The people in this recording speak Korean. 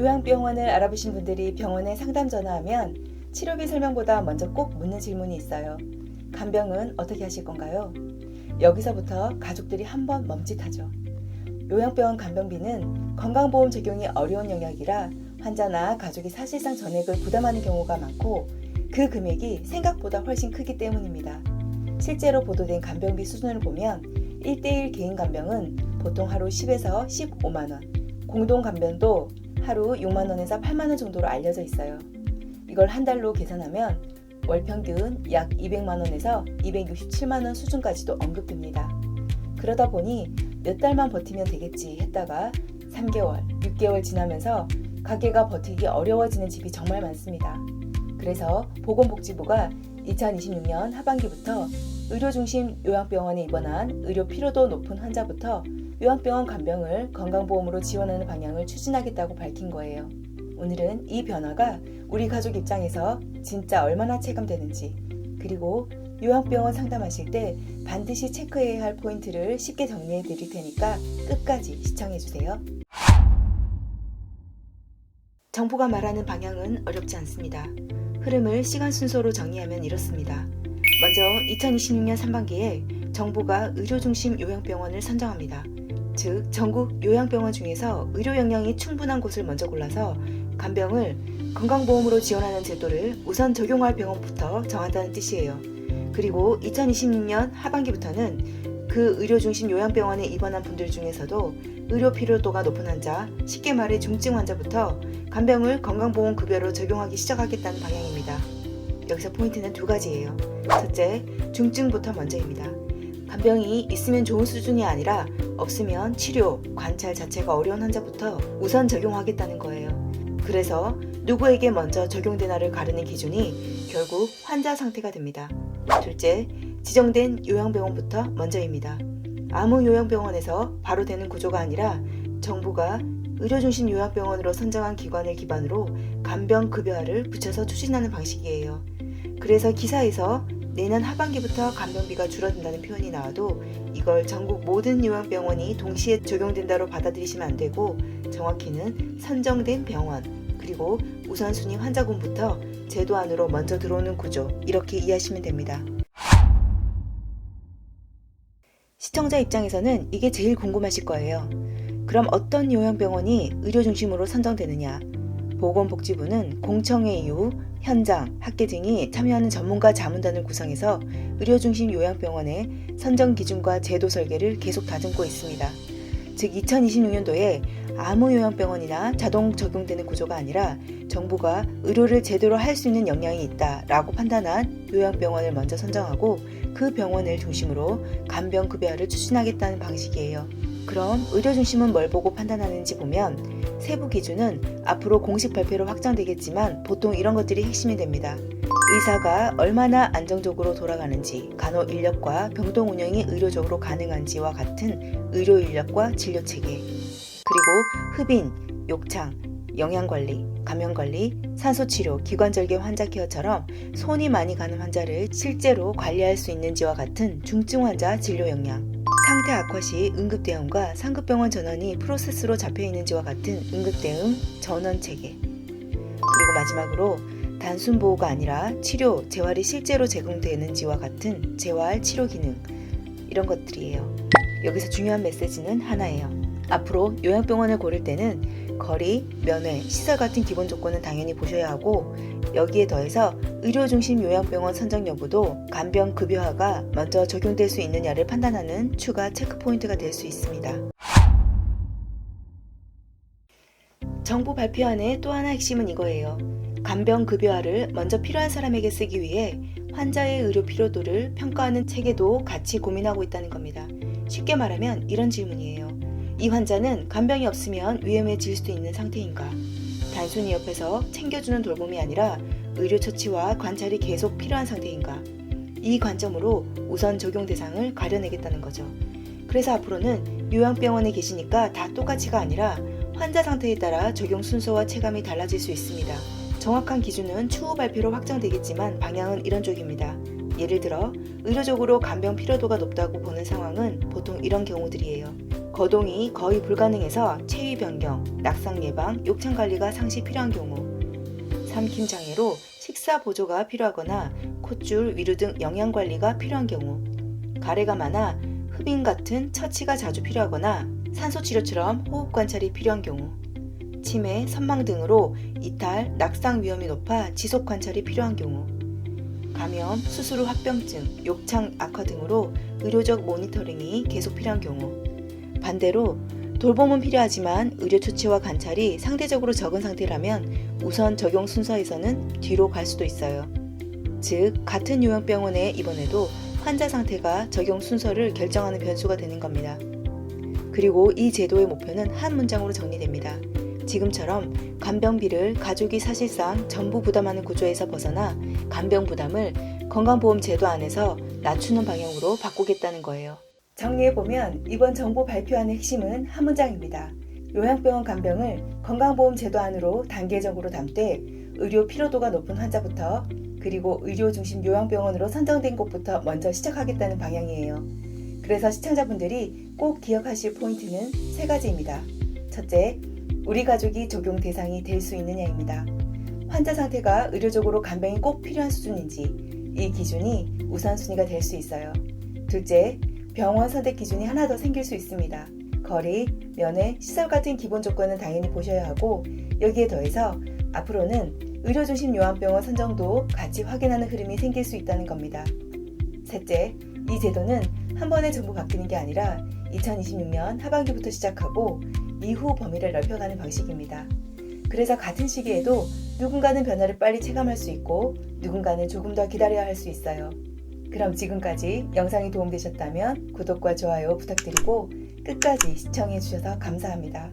요양병원을 알아보신 분들이 병원에 상담 전화하면 치료비 설명보다 먼저 꼭 묻는 질문이 있어요. 간병은 어떻게 하실 건가요? 여기서부터 가족들이 한번 멈칫하죠. 요양병원 간병비는 건강보험 적용이 어려운 영역이라 환자나 가족이 사실상 전액을 부담하는 경우가 많고 그 금액이 생각보다 훨씬 크기 때문입니다. 실제로 보도된 간병비 수준을 보면 1대1 개인 간병은 보통 하루 10에서 15만원, 공동 간병도 하루 6만원에서 8만원 정도로 알려져 있어요. 이걸 한 달로 계산하면 월 평균 약 200만원에서 267만원 수준까지도 언급됩니다. 그러다 보니 몇 달만 버티면 되겠지 했다가 3개월, 6개월 지나면서 가게가 버티기 어려워지는 집이 정말 많습니다. 그래서 보건복지부가 2026년 하반기부터 의료중심 요양병원에 입원한 의료 피로도 높은 환자부터 요양병원 간병을 건강보험으로 지원하는 방향을 추진하겠다고 밝힌 거예요. 오늘은 이 변화가 우리 가족 입장에서 진짜 얼마나 체감되는지, 그리고 요양병원 상담하실 때 반드시 체크해야 할 포인트를 쉽게 정리해 드릴 테니까 끝까지 시청해 주세요. 정부가 말하는 방향은 어렵지 않습니다. 흐름을 시간 순서로 정리하면 이렇습니다. 먼저 2026년 상반기에 정부가 의료중심 요양병원을 선정합니다. 즉, 전국 요양병원 중에서 의료 역량이 충분한 곳을 먼저 골라서 간병을 건강보험으로 지원하는 제도를 우선 적용할 병원부터 정한다는 뜻이에요. 그리고 2026년 하반기부터는 그 의료중심 요양병원에 입원한 분들 중에서도 의료 필요도가 높은 환자, 쉽게 말해 중증 환자부터 간병을 건강보험 급여로 적용하기 시작하겠다는 방향입니다. 여기서 포인트는 두 가지예요. 첫째, 중증부터 먼저입니다. 간병이 있으면 좋은 수준이 아니라 없으면 치료, 관찰 자체가 어려운 환자부터 우선 적용하겠다는 거예요. 그래서 누구에게 먼저 적용되나를 가르는 기준이 결국 환자 상태가 됩니다. 둘째, 지정된 요양병원부터 먼저입니다. 아무 요양병원에서 바로 되는 구조가 아니라 정부가 의료중심 요양병원으로 선정한 기관을 기반으로 간병급여화를 붙여서 추진하는 방식이에요. 그래서 기사에서 내년 하반기부터 간병비가 줄어든다는 표현이 나와도 이걸 전국 모든 요양병원이 동시에 적용된다로 받아들이시면 안 되고 정확히는 선정된 병원 그리고 우선순위 환자군부터 제도 안으로 먼저 들어오는 구조 이렇게 이해하시면 됩니다. 시청자 입장에서는 이게 제일 궁금하실 거예요. 그럼 어떤 요양병원이 의료 중심으로 선정되느냐? 보건복지부는 공청회 이후 현장, 학계 등이 참여하는 전문가 자문단을 구성해서 의료 중심 요양병원의 선정 기준과 제도 설계를 계속 다듬고 있습니다. 즉 2026년도에 아무 요양병원이나 자동 적용되는 구조가 아니라 정부가 의료를 제대로 할 수 있는 역량이 있다라고 판단한 요양병원을 먼저 선정하고 그 병원을 중심으로 간병급여를 추진하겠다는 방식이에요. 그럼 의료 중심은 뭘 보고 판단하는지 보면 세부 기준은 앞으로 공식 발표로 확정되겠지만 보통 이런 것들이 핵심이 됩니다. 의사가 얼마나 안정적으로 돌아가는지, 간호 인력과 병동 운영이 의료적으로 가능한지와 같은 의료 인력과 진료 체계, 그리고 흡인, 욕창, 영양관리, 감염관리, 산소치료, 기관절개 환자 케어처럼 손이 많이 가는 환자를 실제로 관리할 수 있는지와 같은 중증 환자 진료 역량, 상태 악화 시 응급대응과 상급병원 전원이 프로세스로 잡혀 있는지와 같은 응급대응 전원 체계. 그리고 마지막으로 단순 보호가 아니라 치료, 재활이 실제로 제공되는지와 같은 재활 치료 기능. 이런 것들이에요. 여기서 중요한 메시지는 하나예요. 앞으로 요양병원을 고를 때는 거리, 면회, 시설 같은 기본 조건은 당연히 보셔야 하고 여기에 더해서 의료 중심 요양병원 선정 여부도 간병 급여화가 먼저 적용될 수 있느냐를 판단하는 추가 체크 포인트가 될 수 있습니다. 정부 발표안의 또 하나 핵심은 이거예요. 간병 급여화를 먼저 필요한 사람에게 쓰기 위해 환자의 의료 필요도를 평가하는 체계도 같이 고민하고 있다는 겁니다. 쉽게 말하면 이런 질문이에요. 이 환자는 간병이 없으면 위험해질 수 있는 상태인가? 단순히 옆에서 챙겨주는 돌봄이 아니라 의료 처치와 관찰이 계속 필요한 상태인가? 이 관점으로 우선 적용 대상을 가려내겠다는 거죠. 그래서 앞으로는 요양병원에 계시니까 다 똑같이가 아니라 환자 상태에 따라 적용 순서와 체감이 달라질 수 있습니다. 정확한 기준은 추후 발표로 확정되겠지만 방향은 이런 쪽입니다. 예를 들어 의료적으로 간병 필요도가 높다고 보는 상황은 보통 이런 경우들이에요. 거동이 거의 불가능해서 체위 변경, 낙상 예방, 욕창 관리가 상시 필요한 경우, 삼킴 장애로 식사 보조가 필요하거나 콧줄, 위루 등 영양 관리가 필요한 경우, 가래가 많아 흡인 같은 처치가 자주 필요하거나 산소 치료처럼 호흡 관찰이 필요한 경우, 치매, 선망 등으로 이탈, 낙상 위험이 높아 지속 관찰이 필요한 경우, 감염, 수술 후 합병증, 욕창 악화 등으로 의료적 모니터링이 계속 필요한 경우, 반대로 돌봄은 필요하지만 의료 조치와 관찰이 상대적으로 적은 상태라면 우선 적용 순서에서는 뒤로 갈 수도 있어요. 즉, 같은 요양병원에 입원해도 환자 상태가 적용 순서를 결정하는 변수가 되는 겁니다. 그리고 이 제도의 목표는 한 문장으로 정리됩니다. 지금처럼 간병비를 가족이 사실상 전부 부담하는 구조에서 벗어나 간병 부담을 건강보험 제도 안에서 낮추는 방향으로 바꾸겠다는 거예요. 정리해보면 이번 정부 발표안의 핵심은 한 문장입니다. 요양병원 간병을 건강보험 제도 안으로 단계적으로 담되 의료 피로도가 높은 환자부터 그리고 의료 중심 요양병원으로 선정된 곳부터 먼저 시작하겠다는 방향이에요. 그래서 시청자분들이 꼭 기억하실 포인트는 세 가지입니다. 첫째, 우리 가족이 적용 대상이 될 수 있느냐입니다. 환자 상태가 의료적으로 간병이 꼭 필요한 수준인지 이 기준이 우선순위가 될 수 있어요. 둘째, 병원 선택 기준이 하나 더 생길 수 있습니다. 거리, 면회, 시설 같은 기본 조건은 당연히 보셔야 하고 여기에 더해서 앞으로는 의료 중심 요양병원 선정도 같이 확인하는 흐름이 생길 수 있다는 겁니다. 셋째, 이 제도는 한 번에 전부 바뀌는 게 아니라 2026년 하반기부터 시작하고 이후 범위를 넓혀가는 방식입니다. 그래서 같은 시기에도 누군가는 변화를 빨리 체감할 수 있고 누군가는 조금 더 기다려야 할 수 있어요. 그럼 지금까지 영상이 도움되셨다면 구독과 좋아요 부탁드리고 끝까지 시청해주셔서 감사합니다.